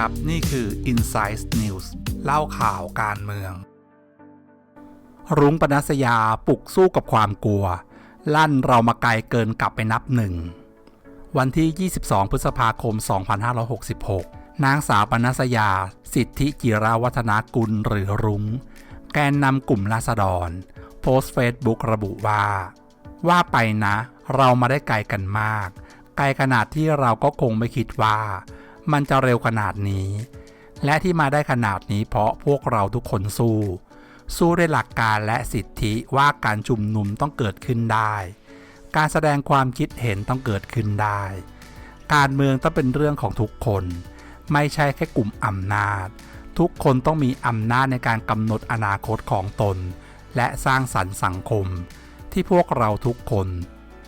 ครับ นี่คือ Insight News เล่าข่าวการเมือง รุ้งปนัสยาปลุกสู้กับความกลัว ลั่นเรามาไกลเกินกลับไปนับหนึ่ง วันที่ 22 พฤษภาคม 2566 นางสาวปนัสยา สิทธิจิราวัฒนากุลหรือรุง้ง แกนนำกลุ่มราษฎร โพสต์เฟซบุ๊กระบุว่า ว่าไปนะ เรามาได้ไกลกันมาก ไกลขนาดที่เราก็คงไม่คิดว่า มันจะเร็วขนาดนี้ และที่มาได้ขนาดนี้เพราะพวกเราทุกคนสู้ สู้ด้วยหลักการและสิทธิว่าการชุมนุมต้องเกิดขึ้นได้ การแสดงความคิดเห็นต้องเกิดขึ้นได้ การเมืองต้องเป็นเรื่องของทุกคน ไม่ใช่แค่กลุ่มอำนาจ ทุกคนต้องมีอำนาจในการกำหนดอนาคตของตน และสร้างสรรค์สังคม ที่พวกเราทุกคน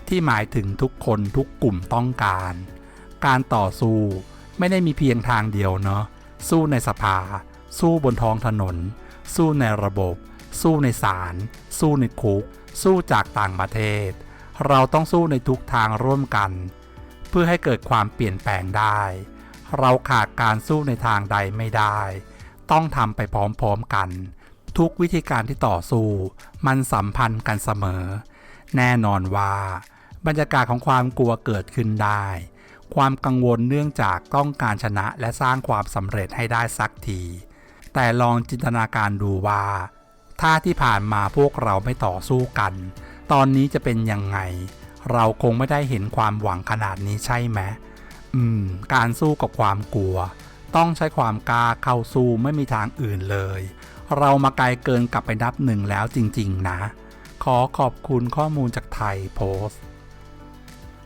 ที่หมายถึงทุกคนทุกกลุ่มต้องการ การต่อสู้ ไม่ได้มีเพียงทางเดียวเนาะสู้ในสภา สู้บนท้องถนน สู้ในระบบ สู้ในศาลสู้ในคุก สู้จากต่างประเทศ เราต้องสู้ในทุกทางร่วมกัน เพื่อให้เกิดความเปลี่ยนแปลงได้ เราขาดการสู้ในทางใดไม่ได้ ต้องทำไปพร้อมๆกัน ทุกวิธีการที่ต่อสู้ มันสัมพันธ์กันเสมอ แน่นอนว่า บรรยากาศของความกลัวเกิดขึ้นได้ ความกังวลเนื่องจากต้องการชนะและสร้างความสำเร็จให้ได้สักที แต่ลองจินตนาการดูว่า ถ้าที่ผ่านมาพวกเราไม่ต่อสู้กัน ตอนนี้จะเป็นยังไง เราคงไม่ได้เห็นความหวังขนาดนี้ใช่ไหมอืม การสู้กับความกลัว ต้องใช้ความกล้าเข้าสู้ไม่มีทางอื่นเลย เรามาไกลเกินกลับไปนับหนึ่งแล้วจริง ๆ นะ ขอขอบคุณข้อมูลจากไทยโพสต์